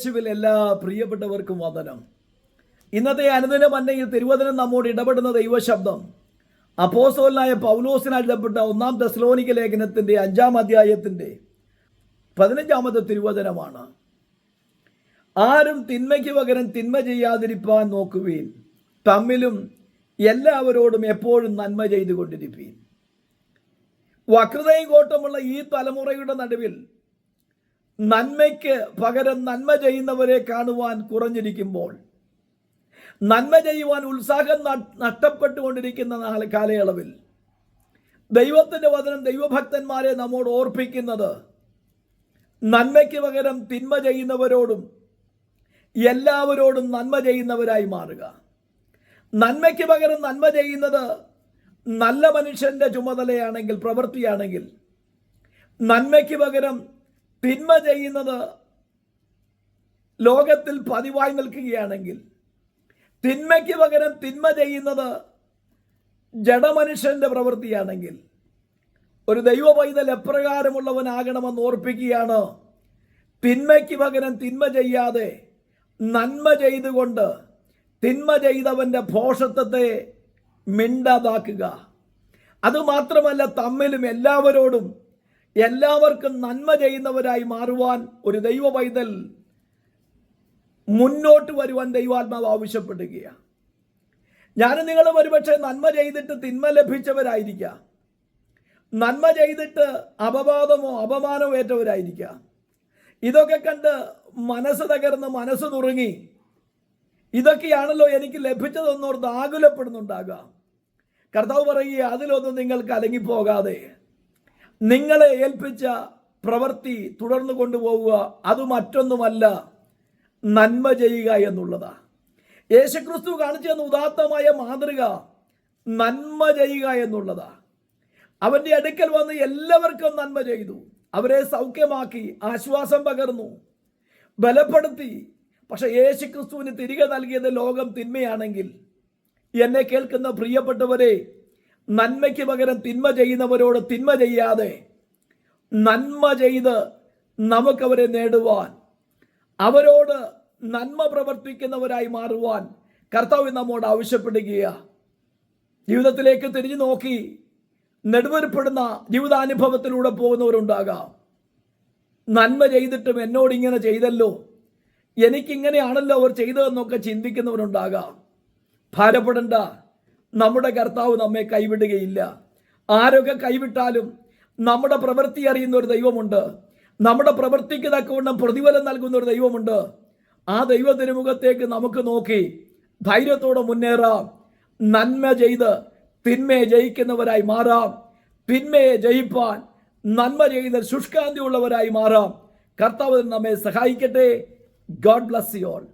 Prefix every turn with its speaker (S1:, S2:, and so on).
S1: യേശുവിൽ എല്ലാ പ്രിയപ്പെട്ടവർക്കും വന്ദനം. ഇന്നത്തെ അനുദിന മന്നയിൽ തിരുവചനം നമ്മോട് ഇടപെടുന്ന ദൈവശബ്ദം. അപ്പോസോലായ പൗലോസിന് എഴുതപ്പെട്ട ഒന്നാം തെസ്ലോനിക ലേഖനത്തിന്റെ അഞ്ചാം അധ്യായത്തിന്റെ പതിനഞ്ചാമത്തെ തിരുവചനമാണ്. ആരും തിന്മയ്ക്ക് പകരം തിന്മ ചെയ്യാതിരിപ്പാൻ നോക്കുവീൻ. തമ്മിലും എല്ലാവരോടും എപ്പോഴും നന്മ ചെയ്തുകൊണ്ടിരിപ്പീൻ. വക്രതയും കോട്ടമുള്ള ഈ തലമുറയുടെ നടുവിൽ നന്മയ്ക്ക് പകരം നന്മ ചെയ്യുന്നവരെ കാണുവാൻ കുറഞ്ഞിരിക്കുമ്പോൾ നന്മ ചെയ്യുവാൻ ഉത്സാഹം നഷ്ടപ്പെട്ടുകൊണ്ടിരിക്കുന്ന നാളെ കാലയളവിൽ ദൈവത്തിന്റെ വചനം ദൈവഭക്തന്മാരെ നമ്മോട് ഓർപ്പിക്കുന്നത് നന്മയ്ക്ക് പകരം തിന്മ ചെയ്യുന്നവരോടും എല്ലാവരോടും നന്മ ചെയ്യുന്നവരായി മാറുക. നന്മയ്ക്ക് പകരം നന്മ ചെയ്യുന്നത് നല്ല മനുഷ്യന്റെ ചുമതലയാണെങ്കിൽ പ്രവൃത്തിയാണെങ്കിൽ നന്മയ്ക്ക് പകരം തിന്മ ചെയ്യുന്നത് ലോകത്തിൽ പതിവായി നിൽക്കുകയാണെങ്കിൽ തിന്മയ്ക്ക് പകരം തിന്മ ചെയ്യുന്നത് ജഡമനുഷ്യന്റെ പ്രവൃത്തിയാണെങ്കിൽ ഒരു ദൈവ പൈതൽ എപ്രകാരമുള്ളവനാകണമെന്ന് ഓർപ്പിക്കുകയാണ്. തിന്മയ്ക്ക് പകരം തിന്മ ചെയ്യാതെ നന്മ ചെയ്തുകൊണ്ട് തിന്മ ചെയ്തവന്റെ ഭോഷത്വത്തെ മിണ്ടാതാക്കുക. അതുമാത്രമല്ല തമ്മിലും എല്ലാവരോടും എല്ലാവർക്കും നന്മ ചെയ്യുന്നവരായി മാറുവാൻ ഒരു ദൈവ പൈതൽ മുന്നോട്ട് വരുവാൻ ദൈവാത്മാവ് ആവശ്യപ്പെടുകയാണ് ഞാനും നിങ്ങളും ഒരുപക്ഷെ നന്മ ചെയ്തിട്ട് തിന്മ ലഭിച്ചവരായിരിക്കാം. നന്മ ചെയ്തിട്ട് അപവാദമോ അപമാനമോ ഏറ്റവരായിരിക്കാം. ഇതൊക്കെ കണ്ട് മനസ്സ് തകർന്ന് മനസ്സ് നുറുങ്ങി. ഇതൊക്കെയാണല്ലോ എനിക്ക് ലഭിച്ചതെന്നോർത്ത് ആകുലപ്പെടുന്നുണ്ടാകാം. കർത്താവ് പറയുക അതിലൊന്നും നിങ്ങൾക്ക് അലങ്ങിപ്പോകാതെ. നിങ്ങളെ ഏൽപ്പിച്ച പ്രവൃത്തി തുടർന്നു കൊണ്ടുപോവുക അത് മറ്റൊന്നുമല്ല നന്മ ചെയ്യുക എന്നുള്ളതാണ് യേശുക്രിസ്തു കാണിച്ചു തന്ന ഉദാത്തമായ മാതൃക നന്മ ചെയ്യുക എന്നുള്ളതാണ് അവന്റെ അടുക്കൽ വന്ന് എല്ലാവർക്കും നന്മ ചെയ്തു. അവരെ സൗഖ്യമാക്കി ആശ്വാസം പകർന്നു ബലപ്പെടുത്തി. പക്ഷെ യേശു ക്രിസ്തുവിന് തിരികെ നൽകിയത് ലോകം തിന്മയാണെങ്കിൽ എന്നെ കേൾക്കുന്ന പ്രിയപ്പെട്ടവരെ നന്മയ്ക്ക് പകരം തിന്മ ചെയ്യുന്നവരോട് തിന്മ ചെയ്യാതെ നന്മ ചെയ്ത് നമുക്കവരെ നേടുവാൻ അവരോട് നന്മ പ്രവർത്തിക്കുന്നവരായി മാറുവാൻ കർത്താവ് നമ്മോട് ആവശ്യപ്പെടുകയാണ് ജീവിതത്തിലേക്ക് തിരിഞ്ഞു നോക്കി നെടുവരപ്പെടുന്ന ജീവിതാനുഭവത്തിലൂടെ പോകുന്നവരുണ്ടാകാം. നന്മ ചെയ്തിട്ടും എന്നോട് ഇങ്ങനെ ചെയ്തല്ലോ എനിക്കിങ്ങനെയാണല്ലോ അവർ ചെയ്തതെന്നൊക്കെ ചിന്തിക്കുന്നവരുണ്ടാകാം. ഭാരപ്പെടണ്ട. നമ്മുടെ കർത്താവ് നമ്മെ കൈവിടുകയില്ല. ആരൊക്കെ കൈവിട്ടാലും നമ്മുടെ പ്രവൃത്തി അറിയുന്ന ഒരു ദൈവമുണ്ട്. നമ്മുടെ പ്രവൃത്തിക്ക് തക്കവണ്ണം പ്രതിഫലം നൽകുന്ന ഒരു ദൈവമുണ്ട്. ആ ദൈവ മുഖത്തേക്ക് നമുക്ക് നോക്കി ധൈര്യത്തോടെ മുന്നേറാം. നന്മ ചെയ്ത് തിന്മയെ ജയിക്കുന്നവരായി മാറാം. തിന്മയെ ജയിപ്പാൻ നന്മ ചെയ്ത് ശുഷ്കാന്തിയുള്ളവരായി മാറാം. കർത്താവ് നമ്മെ സഹായിക്കട്ടെ. God bless you all